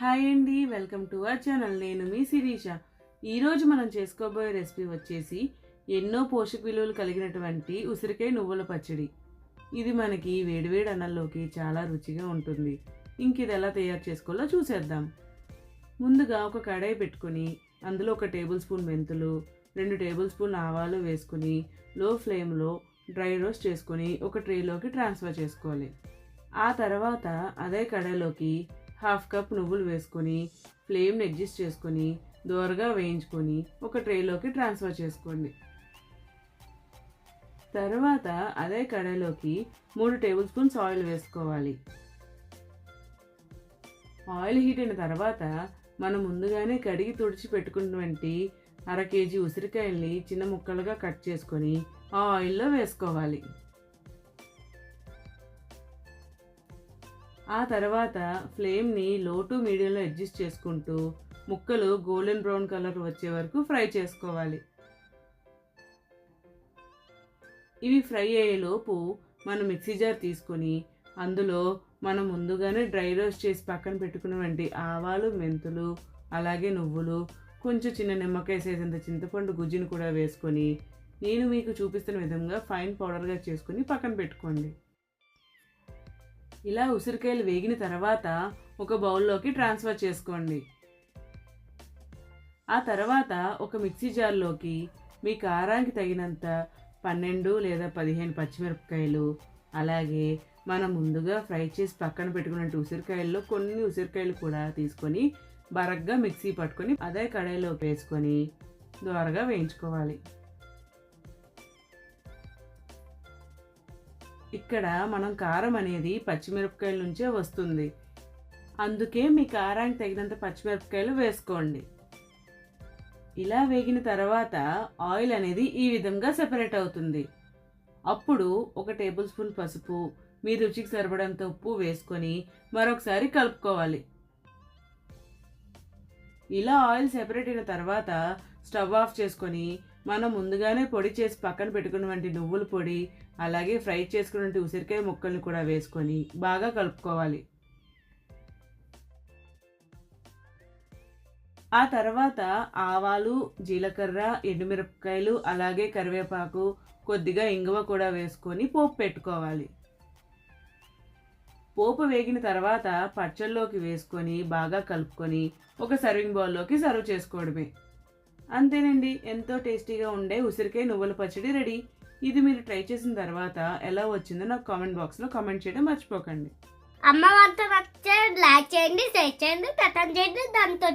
Hi అండి welcome to our channel. నేను మీ శిరీష. ఈరోజు మనం చేసుకోబోయే రెసిపీ వచ్చేసి ఎన్నో పోషక విలువలు కలిగినటువంటి ఉసిరికాయ నువ్వుల పచ్చడి. ఇది మనకి వేడివేడి అన్నంలోకి చాలా రుచిగా ఉంటుంది. ఇంక ఇది ఎలా తయారు చేసుకోవాలో చూసేద్దాం. ముందుగా ఒక కడాయి పెట్టుకొని అందులో ఒక టేబుల్ స్పూన్ మెంతులు రెండు టేబుల్ స్పూన్ ఆవాలు వేసుకుని లో ఫ్లేమ్లో డ్రై రోస్ట్ చేసుకొని ఒక ట్రేలోకి ట్రాన్స్ఫర్ చేసుకోవాలి. ఆ తర్వాత అదే కడాయిలోకి హాఫ్ కప్ నువ్వులు వేసుకొని ఫ్లేమ్ని అడ్జస్ట్ చేసుకొని దోరగా వేయించుకొని ఒక ట్రేలోకి ట్రాన్స్ఫర్ చేసుకోండి. తర్వాత అదే కడాయిలోకి మూడు టేబుల్ స్పూన్స్ ఆయిల్ వేసుకోవాలి. ఆయిల్ హీట్ అయిన తర్వాత మనం ముందుగానే కడిగి తుడిచి పెట్టుకున్నటువంటి అర కేజీ ఉసిరికాయల్ని చిన్న ముక్కలుగా కట్ చేసుకొని ఆ ఆయిల్లో వేసుకోవాలి. ఆ తర్వాత ఫ్లేమ్ని లో టు మీడియంలో అడ్జస్ట్ చేసుకుంటూ ముక్కలు గోల్డెన్ బ్రౌన్ కలర్ వచ్చే వరకు ఫ్రై చేసుకోవాలి. ఇవి ఫ్రై అయ్యేలోపు మనం మిక్సీ జార్ తీసుకొని అందులో మనం ముందుగానే డ్రై రోస్ట్ చేసి పక్కన పెట్టుకున్నటువంటి ఆవాలు మెంతులు అలాగే నువ్వులు కొంచెం చిన్న నిమ్మకాయ సైజంత చింతపండు గుజ్జుని కూడా వేసుకొని నేను మీకు చూపిస్తున్న విధంగా ఫైన్ పౌడర్గా చేసుకొని పక్కన పెట్టుకోండి. ఇలా ఉసిరికాయలు వేగిన తర్వాత ఒక బౌల్లోకి ట్రాన్స్ఫర్ చేసుకోండి. ఆ తర్వాత ఒక మిక్సీ జార్లోకి మీ కారానికి తగినంత పన్నెండు లేదా పదిహేను పచ్చిమిరపకాయలు అలాగే మనం ముందుగా ఫ్రై చేసి పక్కన పెట్టుకున్న ఉసిరికాయల్లో కొన్ని ఉసిరికాయలు కూడా తీసుకొని బరగ్గా మిక్సీ పట్టుకొని అదే కడాయిలో వేసుకొని దోరగా వేయించుకోవాలి. ఇక్కడ మనం కారం అనేది పచ్చిమిరపకాయల నుంచే వస్తుంది. అందుకే మీ కారానికి తగినంత పచ్చిమిరపకాయలు వేసుకోండి. ఇలా వేగిన తర్వాత ఆయిల్ అనేది ఈ విధంగా సెపరేట్ అవుతుంది. అప్పుడు ఒక టేబుల్ స్పూన్ పసుపు మీ రుచికి సరిపడంత ఉప్పు వేసుకొని మరొకసారి కలుపుకోవాలి. ఇలా ఆయిల్ సెపరేట్ అయిన తర్వాత స్టవ్ ఆఫ్ చేసుకొని మనం ముందుగానే పొడి చేసి పక్కన పెట్టుకున్నటువంటి నువ్వుల పొడి అలాగే ఫ్రై చేసుకున్నటువంటి ఉసిరికాయ ముక్కల్ని కూడా వేసుకొని బాగా కలుపుకోవాలి. ఆ తర్వాత ఆవాలు జీలకర్ర ఎండుమిరపకాయలు అలాగే కరివేపాకు కొద్దిగా ఇంగువ కూడా వేసుకొని పోపు పెట్టుకోవాలి. పోపు వేగిన తర్వాత పచ్చళ్ళలోకి వేసుకొని బాగా కలుపుకొని ఒక సర్వింగ్ బౌల్లోకి సర్వ్ చేసుకోవడమే. అంతేనండి ఎంతో టేస్టీగా ఉండే ఉసిరికాయ నువ్వుల పచ్చడి రెడీ. ఇది మీరు ట్రై చేసిన తర్వాత ఎలా వచ్చిందో నాకు కామెంట్ బాక్స్లో కామెంట్ చేయడం మర్చిపోకండి. అమ్మ వంట నచ్చే లైక్ చేయండి షేర్ చేయండి కథం చేయండి దాంతో